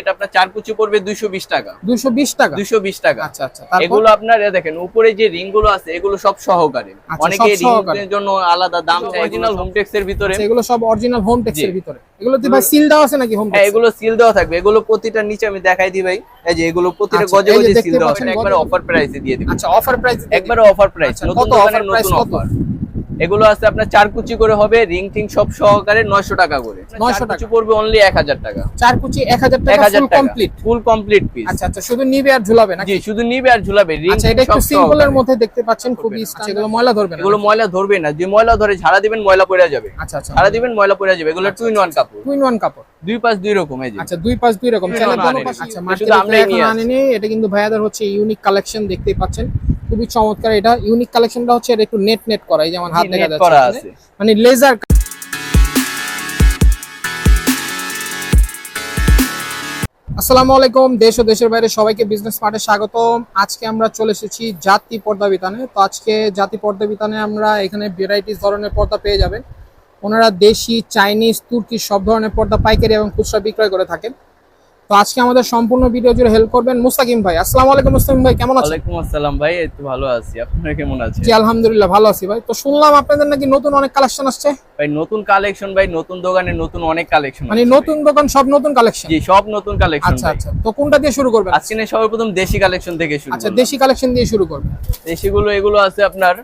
এটা আপনার চার কুচি পড়বে দুইশো বিশ টাকা। দুইশো বিশ টাকা? দুইশো বিশ টাকা। আচ্ছা আচ্ছা এগুলো আপনার দেখেন উপরে যে রিংগুলো আছে এগুলো সব সহকারে। আচ্ছা, অনেকে। জন্য আলাদা দাম চায় অরিজিনাল হোমটেক্স এর ভিতরে? এগুলো সব অরিজিনাল হোম। ভিতরে। এগুলো ভাই সিল দেওয়া আছে নাকি হোম হ্যাঁ এগুলো সিল দেওয়া থাকবে। এগুলো প্রতিটা নিচে আমি দেখাই দিই ভাই। এই যে এগুলো প্রতিটা গজে গজে সিল দেওয়া আছে। একবার অফার প্রাইসে দিয়ে দিবেন আচ্ছা অফার প্রাইস একবারে অফার প্রাইস নতুন কত দোকানের নতুন কত? অফার এগুলো আছে আপনার চার কুচি করে হবে রিং টিং সব সহকারে 900 টাকা করে। 900 চার টাকা। কুচি পড়বে অনলি 1000 টাকা। চার কুচি এক হাজার টাকা 1000 full complete full complete piece আচ্ছা আচ্ছা শুধু নিবে আর ঝুলাবে নাকি? জি শুধু নিবে আর ঝুলাবে রিং আচ্ছা এটা একটু সিম্পলের মধ্যে দেখতে পাচ্ছেন খুবই আচ্ছা, এগুলো ময়লা ধরবে না এগুলো ময়লা ধরবে না যে ময়লা ধরে ঝাড়া দিবেন ময়লা পড়ে যাবে। আচ্ছা আচ্ছা। ঝাড়া দিবেন ময়লা পড়ে যাবে এগুলো টু ইন ওয়ান কাপড়। টু ইন ওয়ান কাপড়। দুই পাশ দুই রকম এই যে। আচ্ছা দুই পাশ দুই রকম। আচ্ছা মার্কেটে এখন আনেনি এটা কিন্তু ভাইয়াদের হচ্ছে ইউনিক কালেকশন দেখতেই পাচ্ছেন। খুবই চমৎকার। এটা ইউনিক কালেকশনটা হচ্ছে এটা একটু নেট নেট করা এই যেমন হাত দেখা যাচ্ছে। মানে লেজার আসসালামু আলাইকুম দেশ ও দেশের বাইরে সবাইকে বিজনেস পার্টে স্বাগতম। আজকে আমরা চলে এসেছি জাতি পর্দা বিতানে। তো আজকে জাতি পর্দা বিতানে আমরা এখানে ভ্যারাইটিস ধরনের পর্দা পেয়ে যাবেন। ওনারা দেশি চাইনিজ তুর্কি সব ধরনের পর্দা পাইকারি এবং খুচরা বিক্রয় করে থাকেন। তো আজকে আমাদের সম্পূর্ণ ভিডিও জুড়ে হেল্প করবেন মুস্তাকিম ভাই। আসসালামু আলাইকুম মুস্তাকিম ভাই কেমন আছেন? ওয়ালাইকুম আসসালাম ভাই এই তো ভালো আছি। আপনারা কেমন আছেন? জি আলহামদুলিল্লাহ ভালো আছি ভাই। তো শুনলাম আপনাদের নাকি নতুন অনেক কালেকশন আসছে? ভাই নতুন কালেকশন ভাই নতুন দোকানে নতুন অনেক কালেকশন মানে নতুন দোকান সব নতুন কালেকশন জি সব নতুন কালেকশন আচ্ছা আচ্ছা। তো কোনটা দিয়ে শুরু করবেন? আজকে সর্বপ্রথম দেশি কালেকশন থেকে শুরু আচ্ছা দেশি কালেকশন দিয়ে শুরু করবেন। দেশিগুলো এগুলো আছে আপনার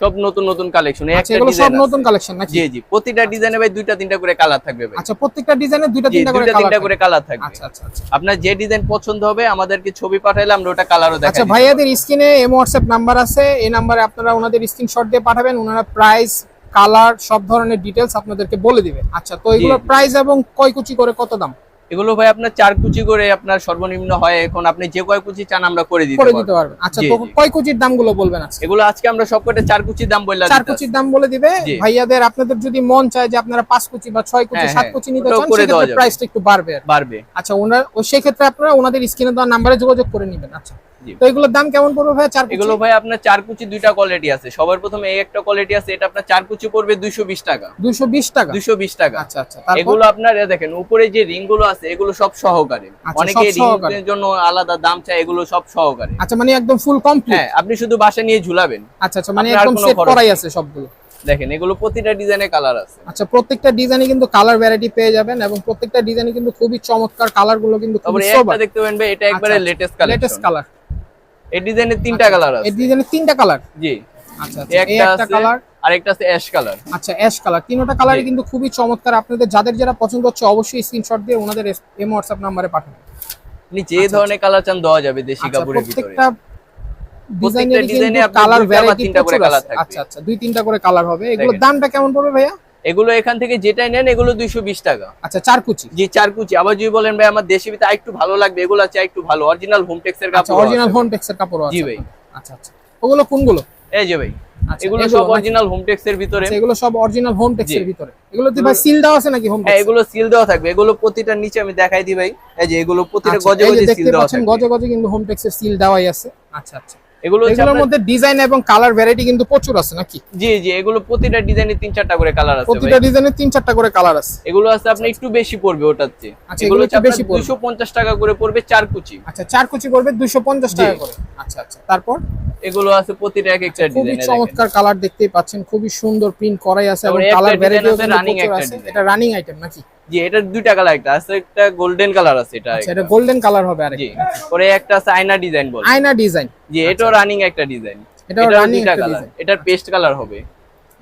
সব নতুন নতুন কালেকশন আচ্ছা এগুলো সব নতুন কালেকশন নাকি? জি জি প্রতিটা ডিজাইনে ভাই দুইটা তিনটা করে কালার থাকবে ভাই। আচ্ছা প্রত্যেকটা ডিজাইনে দুইটা তিনটা করে কালার তিনটা করে কালার থাকবে। আচ্ছা আচ্ছা আচ্ছা। আপনার যে ডিজাইন পছন্দ হবে আমাদেরকে ছবি পাঠাইলে আমরা ওটা কালারও দেখাই আচ্ছা ভাইয়াদের স্ক্রিনে এম হোয়াটসঅ্যাপ নাম্বার আছে। এই নাম্বারে আপনারা ওনাদের স্ক্রিনশট দিয়ে পাঠাবেন ওনারা প্রাইস কালার সব ধরনের ডিটেলস আপনাদেরকে বলে দিবে। আচ্ছা তো এগুলোর প্রাইস এবং কয় কুচি করে কত দাম? এগুলো ভাই আপনার চার কুচি করে আপনার সর্বনিম্ন হয়। এখন আপনি যে কয় কুচি চান আমরা করে দিতে করে দিতে পারবেন। আচ্ছা। কয় কুচির দামগুলো বলবেন আজকে? এগুলো আজকে আমরা সবকটা চার কুচির দাম বললাম চার কুচির দাম বলে দিবে। ভাইয়াদের আপনাদের যদি মন চায় যে আপনারা পাঁচ কুচি বা ছয় কুচি হ্যাঁ, সাত হ্যাঁ, কুচি নিতে চান সেক্ষেত্রে। প্রাইসটা একটু বাড়বে বাড়বে। আচ্ছা ওনার সেই ক্ষেত্রে আপনারা ওনাদের স্ক্রিনে দেওয়া নাম্বারে যোগাযোগ করে নেবেন। আচ্ছা। তো এগুলোর দাম কেমন পড়বে ভাই? চার এগুলো ভাই আপনার চার কুচি দুইটা কোয়ালিটি আছে। সবার প্রথমে এই একটা কোয়ালিটি আছে এটা আপনার চার কুচি পড়বে দুইশো বিশ টাকা। দুইশো বিশ টাকা? দুইশো বিশ টাকা। আচ্ছা আচ্ছা এগুলো আপনার দেখেন উপরে যে রিংগুলো আছে এগুলো সব সহকারে। আচ্ছা, অনেকে। রিং জন্য আলাদা দাম চায় এগুলো সব সহকারে। আচ্ছা মানে একদম ফুল কমপ্লিট হ্যাঁ আপনি শুধু বাসা নিয়ে ঝুলাবেন। আচ্ছা আচ্ছা মানে একদম সেট করাই আছে সবগুলো? দেখেন এগুলো প্রতিটা ডিজাইনে কালার আছে। আচ্ছা প্রত্যেকটা ডিজাইনে কিন্তু কালার ভ্যারাইটি পেয়ে যাবেন এবং প্রত্যেকটা ডিজাইনে কিন্তু খুবই চমৎকার কালারগুলো কিন্তু তারপরে খুবই সোবার দেখতে পাবেন ভাই এটা একবারে লেটেস্ট লেটেস্ট কালার এই ডিজাইনের তিনটা কালার এই আছে। ডিজাইনের তিনটা কালার জি। আচ্ছা এই আচ্ছা একটা কালার আর একটা আছে অ্যাশ কালার আচ্ছা অ্যাশ কালার তিনটা কালারই কিন্তু খুবই চমৎকার। আপনাদের যাদের যারা পছন্দ হচ্ছে অবশ্যই স্ক্রিনশট দিয়ে ওনাদের এম হোয়াটসঅ্যাপ নাম্বারে যে ধরনের কালার চান দেওয়া যাবে দেশি আচ্ছা কাপড়ের ভিতরে। প্রত্যেকটা ডিজাইনে কালার ভ্যারাইটি তিনটা করে থাকবে। আচ্ছা আচ্ছা দুই তিনটা করে কালার হবে। এগুলোর দামটা কেমন পড়বে ভাইয়া? এগুলো এখান থেকে যেটাই নেন এগুলো দুইশো বিশ টাকা। আচ্ছা চার কুচি? জি চার কুচি। আবার যদি বলেন ভাই আমার দেশি ভিতরে একটু ভালো লাগবে এগুলো আছে একটু ভালো। অরিজিনাল হোমটেক্স এর আচ্ছা কাপড় অরিজিনাল হোম টেক্সের কাপড় আছে জি ভাই। আচ্ছা আচ্ছা। ওগুলো কোনগুলো? এই যে ভাই। আচ্ছা, এগুলো সব? অরিজিনাল হোমটেক্স এর ভিতরে। এগুলো সব অরিজিনাল হোম টেক্সের জি। ভিতরে। এগুলো তো ভাই সিল দেওয়া আছে নাকি হোম হ্যাঁ এগুলো সিল দেওয়া থাকবে। এগুলো প্রতিটা নিচে আমি দেখাই দিই ভাই। এই যে এগুলো প্রতিটা আচ্ছা, গজে গজে সিল দেওয়া থাকবে। গজে গজে কিন্তু হোম টেক্সের সিল দেওয়াই আছে। আচ্ছা আচ্ছা। এগুলো এগুলোর মধ্যে ডিজাইন এবং কালার ভ্যারাইটি কিন্তু প্রচুর আছে নাকি? জি জি এগুলো প্রতিটা ডিজাইনে তিন চারটা করে কালার আছে প্রতিটা ডিজাইনে তিন চারটা করে কালার আছে। এগুলো আছে আপনি একটু বেশি পড়বে ওটার চেয়ে। আচ্ছা, এগুলো একটু বেশি পড়বে। দুশো পঞ্চাশ টাকা করে পড়বে চার কুচি। আচ্ছা চার কুচি করবে দুইশো পঞ্চাশ টাকা করে। আচ্ছা আচ্ছা তারপর? এগুলো আছে প্রতিটা এক একটা খুবই ডিজাইনে চমৎকার কালার দেখতেই পাচ্ছেন খুবই সুন্দর প্রিন্ট করাই আছে এবং কালার আছে, কিন্তু একটা এটা রানিং আইটেম নাকি? জি এটার দুইটা কালার একটা আছে একটা গোল্ডেন কালার আছে এটা আচ্ছা এটা গোল্ডেন কালার হবে জি পরে একটা আছে আয়না ডিজাইন বলে। আয়না ডিজাইন জি এটাও রানিং একটা ডিজাইন দুইটা একটা কালার। এটার পেস্ট কালার হবে।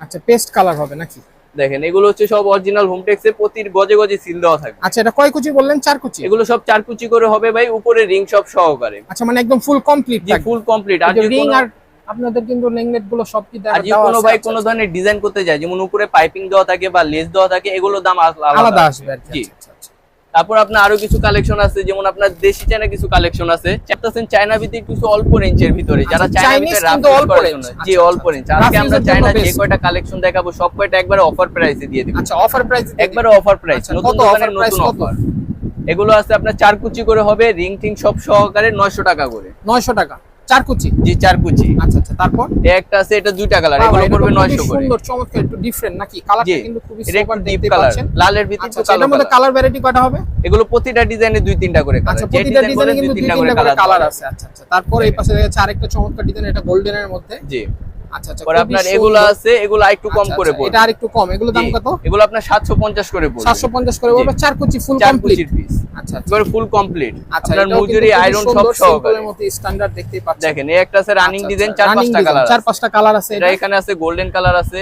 আচ্ছা পেস্ট কালার হবে নাকি? দেখেন এগুলো হচ্ছে সব অরিজিনাল হোমটেক্স এর প্রতির গজে গজে সিল দেওয়া থাকবে আচ্ছা এটা কয় কুচি বললেন? চার কুচি? এগুলো সব চার কুচি করে হবে ভাই উপরে রিং সব সহকারে। আচ্ছা মানে একদম ফুল কমপ্লিট জি ফুল কমপ্লিট আর রিং আর আপনাদের কিন্তু নেকলেটগুলো সব কি আর যদি কোনো ভাই আচ্ছা, কোনো ধরনের ডিজাইন করতে যায় যেমন উপরে পাইপিং দেওয়া থাকে বা লেস দেওয়া থাকে এগুলোর দাম আলাদা আসবে আর কি আচ্ছা, আচ্ছা, তারপর আপনার আরও কিছু কালেকশন আছে যেমন আপনার দেশি চায়না কিছু কালেকশন আছে। চাইতেছেন চায়না ভিত্তিক কিছু অল্প রেঞ্জের ভিতরে যারা চায়না অল্প আচ্ছা, জি অল্প রেঞ্জ আজকে আমরা চায়না যে কয়টা কালেকশন দেখাবো সব কয়টা একবারে অফার প্রাইসে দিয়ে দিব। আচ্ছা অফার প্রাইস একবারে অফার প্রাইস নতুন দোকানের নতুন অফার এগুলো আছে আপনার চার কুচি করে হবে রিং টিং সব সহকারে নয়শো টাকা করে। 900 টাকা। চার কুচি? জি চার কুচি। আচ্ছা আচ্ছা তারপর? একটা আছে এটা দুইটা কালার এগুলো এটা পড়বে 900 করে। সুন্দর চমৎকার একটু ডিফারেন্ট নাকি? কালারটা কিন্তু খুবই সুপার দেখতে কালার পাচ্ছেন। লালের ভিতরে আচ্ছা একটু আচ্ছা, মধ্যে কালার কালার ভ্যারাইটি কয়টা হবে? এগুলো প্রতিটা ডিজাইনে দুই তিনটা করে আচ্ছা কালার যে প্রতিটা ডিজাইন কিন্তু দুই তিনটা করে কালার কালার আছে। আচ্ছা আচ্ছা তারপর এই পাশে যাচ্ছে আরেকটা চমৎকার ডিজাইন এটা গোল্ডেনের মধ্যে। জি। আচ্ছা আচ্ছা আপনার। এগুলো আছে এগুলো একটু কম আচ্ছা, করে আচ্ছা, পড়বে। এটা আরেকটু কম। এগুলো দাম কত? এগুলো আপনার 750 করে পড়বে। 750 করে। পড়বে চার কুচি ফুল কমপ্লিট পিস আচ্ছা আচ্ছা। ফুল কমপ্লিট আচ্ছা আপনার মজুরি আয়রন সব সহকারে simple-এর স্ট্যান্ডার্ড দেখতেই পাচ্ছেন। দেখেন এই একটা আছে রানিং আচ্ছা, ডিজাইন আচ্ছা, চার পাঁচটা কালার চার পাঁচটা কালার আছে এটা এটা? এখানে আছে গোল্ডেন কালার আছে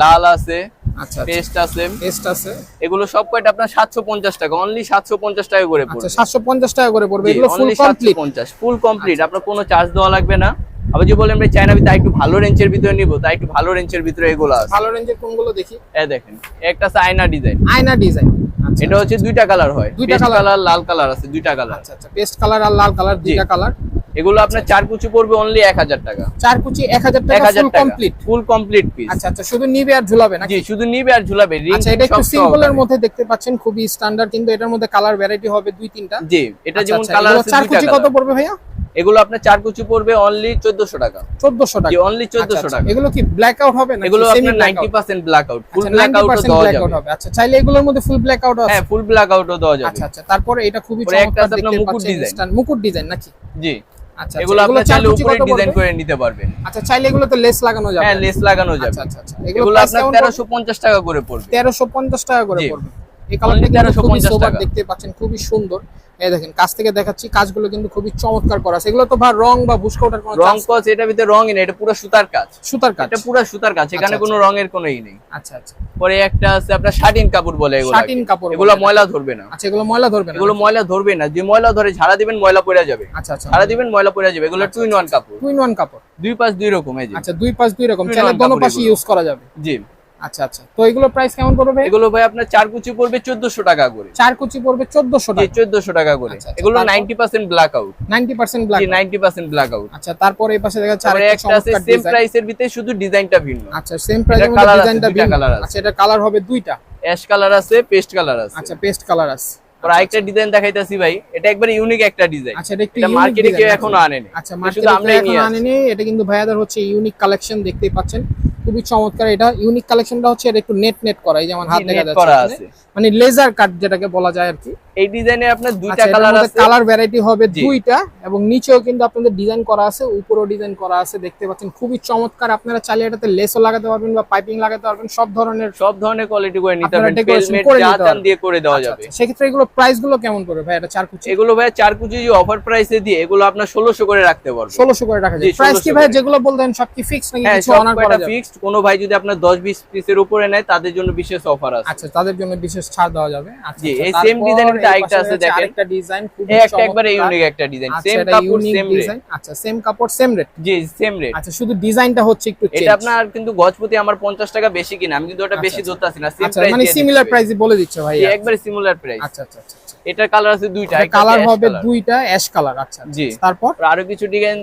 লাল আছে আচ্ছা পেস্ট আছে। টেস্ট আছে। এগুলো সব কয়টা? আপনার 750 টাকা অনলি 750 টাকা করে আচ্ছা পড়বে। 750 টাকা করে পড়বে। এগুলো full only complete 750 full complete আপনার কোনো চার্জ দেওয়া লাগবে না। আবার যে চায়না ভিতরে একটু ভালো রেঞ্জের ভিতরে নিব তাই একটু ভালো রেঞ্জের ভিতরে এগুলো আছে? ভালো রেঞ্জের কোনগুলো দেখি? দেখেন একটা আছে আয়না ডিজাইন আয়না ডিজাইন আচ্ছা এটা হচ্ছে দুইটা কালার হয়। দুইটা কালার লাল কালার আছে দুইটা কালার আচ্ছা আচ্ছা পেস্ট কালার আর লাল কালার দুইটা কালার এগুলো আপনার চার কুচি পড়বে অনলি 1000 টাকা। চার কুচি 1000 টাকা full complete full complete piece আচ্ছা আচ্ছা শুধু নিবে আর ঝুলাবে নাকি? জি শুধু নিবে আর ঝুলাবে রিং আচ্ছা এটা একটু সিম্পলের মধ্যে দেখতে পাচ্ছেন খুবই স্ট্যান্ডার্ড কিন্তু এটার মধ্যে কালার ভ্যারাইটি হবে দুই তিনটা। জি এটা আচ্ছা, যেমন আচ্ছা, কালার আছে চার কুচি কত পড়বে ভাইয়া? এগুলো আপনার চার কুচি পড়বে অনলি চোদ্দশো টাকা। চোদ্দশো টাকা। অনলি চোদ্দশো টাকা? এগুলো কি ব্ল্যাক আউট হবে নাকি? এগুলো আপনার ব্ল্যাক 90% ব্ল্যাক আউট ফুল আচ্ছা ব্ল্যাক আউটও 90% দেওয়া যাবে। আউট হবে। আচ্ছা চাইলে এগুলোর মধ্যে ফুল ব্ল্যাক আউট আছে? হ্যাঁ ফুল ব্ল্যাক আউটও দেওয়া যাবে। আচ্ছা আচ্ছা। তারপরে এটা খুবই চমৎকার দেখতে মুকুট stand- মুকুট ডিজাইন নাকি? জি। আচ্ছা এগুলো আচ্ছা, আপনার চার চাইলে উপরে ডিজাইন করে নিতে পারবেন। আচ্ছা চাইলে এগুলোতে লেস লাগানো যাবে। হ্যাঁ লেস লাগানো যাবে। আচ্ছা আচ্ছা আচ্ছা। এগুলো এগুলো আপনার কেমন তেরোশো পঞ্চাশ টাকা করে পড়বে। তেরোশো পঞ্চাশ টাকা করে পড়বে। এই কালারটা কিন্তু খুবই সোবার দেখতে পাচ্ছেন খুবই সুন্দর। এই দেখেন কাছ থেকে দেখাচ্ছি কাজগুলো কিন্তু খুবই চমৎকার করা আছে। এগুলো তো ভাই রং বা বুস্কোটার কোনো রং chance- এটা ভিতরে রঙই নেই এটা পুরো সুতার কাজ। সুতার কাজ। এটা পুরো সুতার কাজ এখানে আচ্ছা, কোনো রঙের কোনো ই নেই। আচ্ছা আচ্ছা। পরে একটা আছে আপনার শাটিন কাপড় বলে এগুলো শাটিন কাপড় এগুলো ময়লা ধরবে না। আচ্ছা এগুলো ময়লা ধরবে না এগুলো ময়লা ধরবে না। যে ময়লা ধরে ঝাড়া দিবেন ময়লা পড়ে যাবে। আচ্ছা আচ্ছা। ঝাড়া দিবেন ময়লা পড়ে যাবে। এগুলো টু ইন ওয়ান কাপড়। টু ইন ওয়ান কাপড়। দুই পাশ দুই রকম এই যে। আচ্ছা দুই পাশ দুই রকম। চাইলে দোনো পাশে ইউজ করা যাবে। জি। আচ্ছা আচ্ছা। তো এগুলো প্রাইস কেমন পড়বে এগুলো ভাই আপনার চার কুচি পড়বে চোদ্দশো টাকা করে। চার কুচি পড়বে চোদ্দশো জি টাকা। চোদ্দশো টাকা করে। আচ্ছা, আচ্ছা, এগুলো তারপর? Ninety percent black out ninety percent black জি নাইনটি পার্সেন্ট ব্ল্যাক আউট আচ্ছা তারপরে এই পাশে দেখা যাচ্ছে একটা আছে সেম প্রাইসের ভিতরে শুধু ডিজাইনটা ভিন্ন। আচ্ছা সেম প্রাইসের মধ্যে ডিজাইনটা ভিন্ন। আচ্ছা এটা কালার হবে দুইটা। অ্যাশ কালার আছে পেস্ট কালার আছে। আচ্ছা পেস্ট কালার আছে। আর আরেকটা ডিজাইন দেখাইতাছি ভাই। এটা একবারে ইউনিক একটা ডিজাইন আচ্ছা এটা একটু মার্কেটে কেউ এখনও আনেনি। আচ্ছা মার্কেটে এখন। আনেনি। এটা কিন্তু ভাইয়াদের হচ্ছে ইউনিক কালেকশন দেখতেই পাচ্ছেন। খুবই চমৎকার এটা ইউনিক কালেকশনটা হচ্ছে এটা একটু নেট নেট করা এই যেমন হাত দেখা যাচ্ছে আছে। মানে লেজার কাট যেটাকে বলা যায় আর কি। এই ডিজাইনে আপনার দুইটা আচ্ছা, কালার আছে। কালার ভ্যারাইটি হবে দুইটা এবং নিচেও কিন্তু আপনাদের ডিজাইন করা আছে উপরেও ডিজাইন করা আছে দেখতে পাচ্ছেন খুবই চমৎকার। আপনারা চাইলে এটাতে লেসও লাগাতে পারবেন বা পাইপিং লাগাতে পারবেন সব ধরনের সব ধরনের কোয়ালিটি করে নিতে পারবেন। পেলমেট করে যা চান দিয়ে করে দেওয়া আচ্ছা, যাবে। আচ্ছা। সেক্ষেত্রে এগুলো প্রাইসগুলো কেমন পড়বে ভাই? এটা চার কুচি? এগুলো ভাই চার কুচি যে অফার প্রাইসে দিয়ে এগুলো আপনার ষোলোশো করে রাখতে পারবেন। ষোলোশো করে রাখা যায়। প্রাইস কি ভাই? যেগুলো বলতেন সব কি ফিক্স নাকি হ্যাঁ কিছু অনার করা যাবে? ফিক্সড কোনো ভাই যদি আপনার দশ বিশ পিসের উপরে নেয় তাদের জন্য বিশেষ অফার আছে। আচ্ছা তাদের জন্য বিশেষ ছাড় দেওয়া যাবে। আচ্ছা আচ্ছা, এই ভিতরে এই আরেকটা আছে দেখেন। আরেকটা ডিজাইন খুব একটা একবারে ইউনিক একটা ডিজাইন সেম কাপড় সেম রেট আচ্ছা সেম কাপড় সেম রেট জি সেম রেট আচ্ছা শুধু ডিজাইনটা হচ্ছে একটু এটা আপনার কিন্তু গজপতি আমার পঞ্চাশ টাকা বেশি কিনা আমি কিন্তু ওটা আচ্ছা, বেশি আচ্ছা। আসি না সেম আচ্ছা প্রাইস মানে সিমিলার প্রাইসই বলে দিচ্ছে ভাই একবারে সিমিলার প্রাইস আচ্ছা আচ্ছা আচ্ছা আচ্ছা। এটার কালার আছে দুইটা কালার হবে দুইটা অ্যাশ কালার আচ্ছা আচ্ছা। জি। তারপর? আরও কিছু ডিজাইন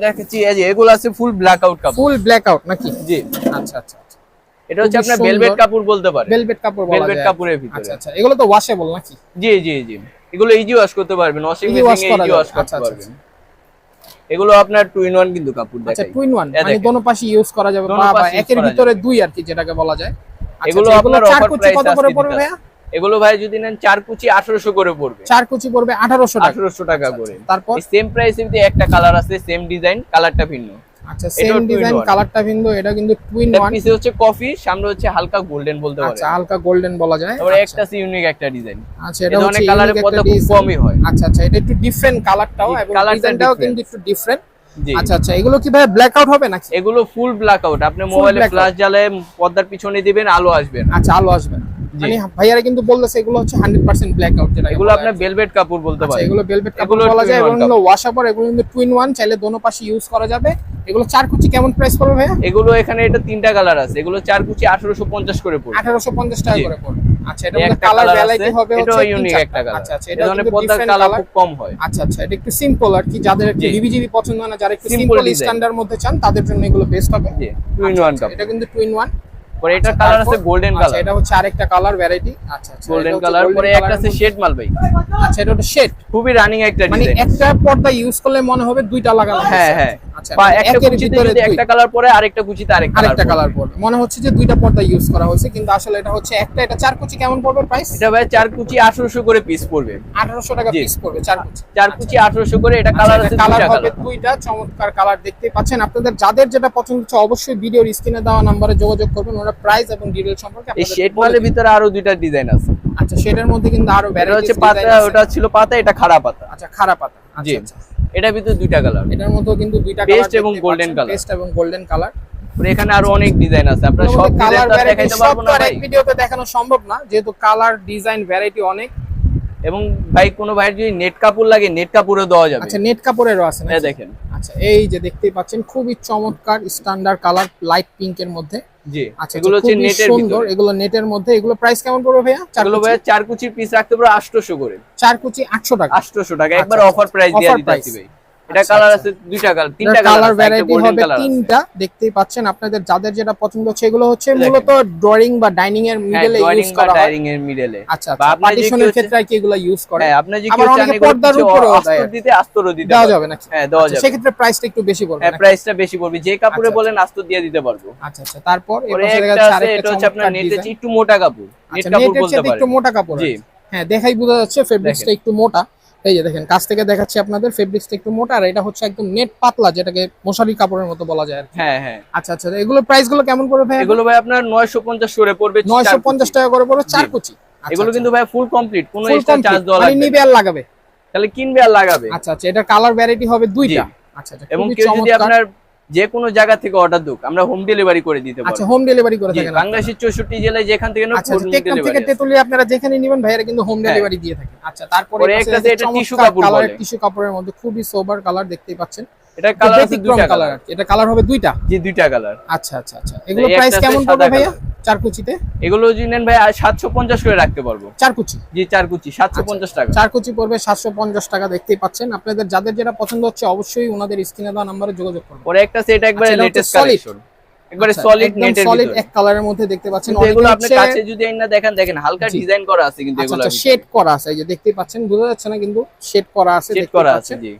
যে এগুলো আছে ফুল ব্ল্যাক আউট কাপড়। ফুল ব্ল্যাক আউট নাকি? জি। আচ্ছা আচ্ছা। এটা হচ্ছে আপনার ভেলভেট কাপড় বলতে পারে ভেলভেট কাপড় ভেলভেট কাপড়ের আচ্ছা ভিতরে। আচ্ছা এগুলো তো ওয়াশেবল নাকি? জি জি জি। এগুলো ইজি ওয়াশ করতে পারবেন। ওয়াশিং মেশিনে ইজি ওয়াশ করতে আচ্ছা, আচ্ছা, পারবেন। এগুলো আপনার টু ইন ওয়ান কিন্তু কাপড় আচ্ছা দেখাই টু ইন ওয়ান মানে দোনো পাশে ইউজ করা যাবে বা- একের ভিতরে দুই আর কি যেটাকে বলা যায়। আচ্ছা, এগুলো আচ্ছা, আপনার অফার প্রাইস কত করে পড়বে ভাইয়া? এগুলো ভাই যদি নেন চার কুচি আঠারোশো করে পড়বে। চার কুচি পড়বে আঠারোশো টাকা। আঠারোশো টাকা করে। তারপর? সেম প্রাইসের ভিতরে একটা কালার আছে সেম ডিজাইন কালারটা ভিন্ন। আচ্ছা সেম ডিজাইন। কালারটা কিন্তু এটা কিন্তু টুইন ওয়ান পিছে হচ্ছে কফি সামনে হচ্ছে হালকা গোল্ডেন বলতে পারে আচ্ছা হালকা গোল্ডেন বলা যায়। তারপরে আচ্ছা। একটা ইউনিক একটা ডিজাইন আচ্ছা এটা ধরনের কালারের unique খুব কমই হয়। আচ্ছা আচ্ছা এটা একটু ডিফারেন্ট কালারটাও এবং ডিজাইনটাও কিন্তু একটু ডিফারেন্ট আচ্ছা আচ্ছা এগুলো কি ভাই ব্ল্যাক আউট হবে নাকি? এগুলো ফুল ব্ল্যাক আউট আপনি মোবাইলে। ফ্ল্যাশ জ্বালে পর্দার পিছনে দিবেন আলো আসবে আচ্ছা আলো আসবে না। মানে ভাইয়ারা কিন্তু বলতেছে এগুলো হচ্ছে হান্ড্রেড পার্সেন্ট ব্ল্যাক আউট যেটা এগুলো আপনার ভেলভেট কাপড় বলতে আচ্ছা পারেন। এগুলো ভেলভেট কাপড় বলা যায় এবং এগুলো ওয়াশ আপার এগুলো কিন্তু টুইন ওয়ান চাইলে দোনো পাশে ইউজ করা যাবে। এগুলো চার কুচি কেমন প্রাইস পড়বে ভাইয়া? এগুলো এখানে এটা তিনটা কালার আছে। এগুলো চার কুচি আঠারোশো পঞ্চাশ করে পড়বে। আঠারোশো পঞ্চাশ টাকা করে পড়বে। আচ্ছা এটা মধ্যে কালার কালার ভ্যারাইটি হবে হচ্ছে তিন ইউনিক একটা কালার আচ্ছা আচ্ছা এটা ধরনের কিন্তু পর্দার কালার খুব কম হয়। আচ্ছা আচ্ছা এটা একটু সিম্পল আর কি। যাদের একটু জি। হিবিজিবি পছন্দ না যারা একটু সিম্পল স্ট্যান্ডার্ড মধ্যে চান তাদের জন্য এগুলো বেস্ট হবে। ওয়ান এটা কিন্তু টু ওয়ান পরে এটা কালার আছে গোল্ডেন আচ্ছা কালার এটা হচ্ছে আরেকটা কালার ভ্যারাইটি আচ্ছা আচ্ছা গোল্ডেন কালার পরে একটা আছে শেড মাল ভাই আচ্ছা এটা হচ্ছে শেড খুবই রানিং একটা মানে একটা পর্দা ইউজ করলে মনে হবে দুইটা লাগানো হ্যাঁ হ্যাঁ। আচ্ছা বা মানে একটা কুচিতে যদি একটা কালার পরে আরেকটা কুচিতে আরেকটা আরেকটা কালার কালার মনে হচ্ছে যে দুইটা পর্দা ইউজ করা হয়েছে কিন্তু আসলে এটা হচ্ছে একটা এটা চার কুচি কেমন পড়বে প্রাইস এটা ভাই চার কুচি 1800 করে পিস পড়বে। আঠারোশো টাকা পিস পড়বে চার কুচি। চার কুচি 1800 করে এটা কালার আছে কালার দুইটা হবে দুইটা চমৎকার কালার দেখতে পাচ্ছেন। আপনাদের যাদের যেটা পছন্দ হচ্ছে অবশ্যই ভিডিওর স্ক্রিনে দেওয়া নাম্বারে যোগাযোগ করবেন। ওরা প্রাইস এবং ডিটেল সম্পর্কে আপনাদের শেড বলে মালের ভিতরে আরও দুইটা ডিজাইন আছে। আচ্ছা সেটার মধ্যে কিন্তু আরও ভ্যারাইটি পাতা ওটা ছিল পাতা এটা খারাপ পাতা। আচ্ছা খারাপ পাতা। আচ্ছা আচ্ছা। এটার ভিতরে দুইটা কালার এটার মধ্যে কিন্তু দুইটা Paste এবং golden color। পেস্ট এবং গোল্ডেন কালার এখানে আরও অনেক ডিজাইন আছে। আপনারা সব কালার দেখাইতে পারব তো না ভাই। ভিডিওতে দেখানো সম্ভব না যেহেতু কালার ডিজাইন ভ্যারাইটি অনেক। এবং ভাই কোনো ভাইয়ের যদি নেট কাপড় লাগে নেট কাপড়ও দেওয়া যাবে। আচ্ছা নেট কাপড়েরও আছে এই নাকি? দেখেন। আচ্ছা এই যে দেখতেই পাচ্ছেন খুবই চমৎকার স্ট্যান্ডার্ড কালার লাইট পিঙ্কের মধ্যে। জি। আচ্ছা এগুলো হচ্ছে নেটের সুন্দর ভিতরে। এগুলো নেটের মধ্যে। এগুলো প্রাইস কেমন পড়বে ভাইয়া? চার এগুলো কুচি? ভাই চার কুচির পিস রাখতে পারো 800 করে। চার কুচি আটশো টাকা। 800 টাকা। একবার আচ্ছা, অফার প্রাইস দিয়ে দিতে। ভাই। এটা আচ্ছা, কালার আচ্ছা। আছে দুইটা কালার তিনটা কালার ভ্যারাইটি হবে তিনটা দেখতেই পাচ্ছেন আপনাদের যাদের যেটা পছন্দ হচ্ছে এগুলো হচ্ছে মূলত ড্রয়িং বা ডাইনিং এর মিডলে ইউজ করা হয়। ডাইনিং এর মিডলে আচ্ছা আচ্ছা পার্টিশনের ক্ষেত্রে কি এগুলো ইউজ করে? হ্যাঁ আপনি যদি চান পর্দার কিছু উপরেও আস্তর দিতে আস্তরও দিতে দেওয়া যাবে নাকি? হ্যাঁ দেওয়া আচ্ছা, যাবে। সেক্ষেত্রে প্রাইসটা একটু বেশি পড়বে হ্যাঁ? প্রাইসটা বেশি পড়বে। যে কাপড়ে আচ্ছা, বলেন আস্তর দিয়ে দিতে পারব। আচ্ছা আচ্ছা তারপর এই পাশে দেখা যাচ্ছে আরেকটা এটা হচ্ছে আপনার নেটের একটু মোটা কাপড়। নেট আচ্ছা কাপড় বলতে চেয়ে একটু মোটা কাপড় জি। হ্যাঁ দেখাই বোঝা যাচ্ছে ফেব্রিক্সটা একটু মোটা। এই যে দেখেন কাছ থেকে দেখাচ্ছি আপনাদের ফেব্রিক্সটা একটু মোটা আর এটা হচ্ছে একদম নেট পাতলা যেটাকে মশারি কাপড়ের মতো বলা যায় হ্যাঁ হ্যাঁ। আচ্ছা আচ্ছা এগুলো প্রাইসগুলো কেমন করে ভাই এগুলো ভাই আপনার 950 করে পড়বে চার নয়শো পঞ্চাশ কুচি। টাকা করে পড়বে চার। কুচি। আচ্ছা, এগুলো আচ্ছা। কিন্তু ভাই ফুল কমপ্লিট কোনো এক্সট্রা চার্জ দেওয়া লাগবে নিবে আর লাগাবে। তাহলে কিনবে আর লাগাবে। আচ্ছা আচ্ছা এটা কালার ভ্যারাইটি হবে দুইটা। আচ্ছা আচ্ছা এবং কেউ যদি আপনার যে কোনো জায়গা থেকে অর্ডার দুক আমরা হোম ডেলিভারি করে দিতে আচ্ছা হোম ডেলিভারি করে থাকে থাকেন বাংলাদেশের 64 জেলায় যেখান থেকে আচ্ছা টেকনাফ থেকে তেতুলিয়া আপনারা যেখানে নিবেন ভাইয়েরা কিন্তু হোম ডেলিভারি দিয়ে থাকে আচ্ছা তারপরে পরে একটা এটা টিস্যু কাপড় বলে। টিস্যু কাপড়ের মধ্যে খুবই সোবার কালার দেখতেই পাচ্ছেন। এটা কালার আছে দুইটা কালার কালার এটা কালার হবে দুইটা? জি দুইটা কালার আচ্ছা আচ্ছা আচ্ছা। এগুলো প্রাইস কেমন পড়বে ভাইয়া? কালার। চার কুচিতে এগুলো যদি নেন ভাই 750 করে রাখতে পারব। চার কুচি জি চার কুচি 750 টাকা। চার কুচি পড়বে সাতশো পঞ্চাশ টাকা দেখতেই পাচ্ছেন। আপনাদের যাদের যেটা পছন্দ হচ্ছে অবশ্যই ওনাদের স্ক্রিনে দেওয়া নাম্বারে যোগাযোগ করবেন পরে একটা একবারে আচ্ছা, হচ্ছে লেটেস্ট। কালেকশন একবারে আচ্ছা, সলিড নেটের solid এক কালারের মধ্যে দেখতে পাচ্ছেন। এগুলো আপনি কাছে যদি না দেখেন দেখেন হালকা ডিজাইন করা আছে কিন্তু আচ্ছা এগুলো আচ্ছা শেড করা আছে এই যে দেখতেই পাচ্ছেন বোঝা যাচ্ছে না কিন্তু শেড করা আছে সেট করা আছে পাচ্ছেন। জি।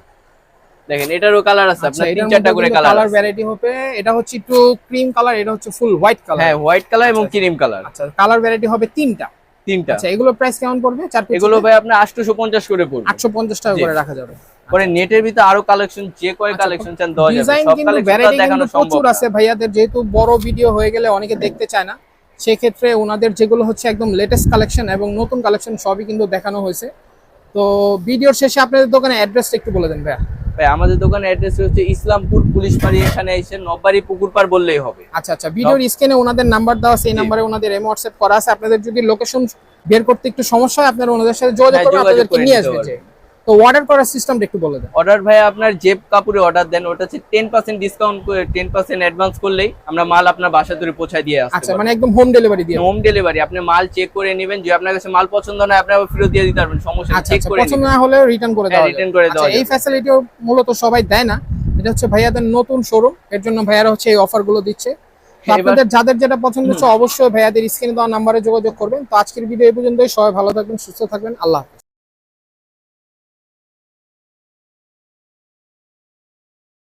দেখেন এটারও কালার আছে আচ্ছা আপনার তিন চারটা করে কালার কালার ভ্যারাইটি হবে। এটা হচ্ছে একটু ক্রিম কালার এটা হচ্ছে ফুল হোয়াইট কালার হ্যাঁ হোয়াইট কালার এবং আচ্ছা, ক্রিম কালার আচ্ছা কালার ভ্যারাইটি হবে তিনটা। তিনটা। আচ্ছা এগুলো প্রাইস কেমন পড়বে? চার এগুলো ভাই আপনার 850 করে পড়বে। আটশো পঞ্চাশ টাকা করে রাখা যাবে। পরে নেটের ভিতরে আরও কালেকশন যে কয় আচ্ছা, কালেকশন চান দেওয়া যাবে। ডিজাইন সব কিন্তু কালেকশন ভ্যারাইটি দেখানো সম্ভব প্রচুর আছে। ভাইয়াদের যেহেতু বড় ভিডিও হয়ে গেলে অনেকে দেখতে চায় না। সেক্ষেত্রে ওনাদের যেগুলো হচ্ছে একদম লেটেস্ট কালেকশন এবং নতুন কালেকশন সবই কিন্তু দেখানো হয়েছে। তো ভিডিওর শেষে আপনাদের দোকানে অ্যাড্রেসটা একটু বলে দেন ভাইয়া। ভাই আমাদের দোকানের অ্যাড্রেস হচ্ছে ইসলামপুর পুলিশ পাড়ি এখানে এসে নববাড়ি পুকুর পার বললেই হবে। আচ্ছা আচ্ছা ভিডিওর স্ক্রিনে ওনাদের নাম্বার দেওয়া সেই নাম্বারে ওনাদের এম হোয়াটসঅ্যাপ করা আছে। আপনাদের যদি লোকেশন বের করতে একটু সমস্যা হয় আপনারা ওনাদের সাথে যোগাযোগ করে আপনাদেরকে নিয়ে আসবে। তো অর্ডার করার সিস্টেমটা একটু বলে দেন। অর্ডার ভাই আপনার যে কাপড়ে অর্ডার দেন ওটা হচ্ছে টেন পার্সেন্ট ডিসকাউন্ট করে টেন পার্সেন্ট অ্যাডভান্স করলেই আমরা মাল আপনার বাসা ধরে পৌঁছায় দিয়ে আচ্ছা মানে একদম হোম ডেলিভারি দিয়ে। হোম ডেলিভারি আপনি মাল চেক করে নেবেন যে আপনার কাছে মাল পছন্দ না আপনি আবার ফেরত দিয়ে দিতে পারবেন সমস্যা আচ্ছা চেক আচ্ছা করে পছন্দ না হলেও রিটার্ন করে হ্যাঁ, দেওয়া return করে আচ্ছা, দেওয়া এই। ফ্যাসিলিটিও মূলত সবাই দেয় না এটা হচ্ছে ভাইয়াদের নতুন শোরুম এর জন্য ভাইয়ারা হচ্ছে এই অফারগুলো দিচ্ছে। এবার- আপনাদের যাদের যেটা পছন্দ হচ্ছে অবশ্যই ভাইয়াদের স্ক্রিনে দেওয়া নাম্বারে যোগাযোগ করবেন। তো আজকের ভিডিও এই পর্যন্তই সবাই ভালো থাকবেন সুস্থ থাকবেন আল্লাহ হাফেজ।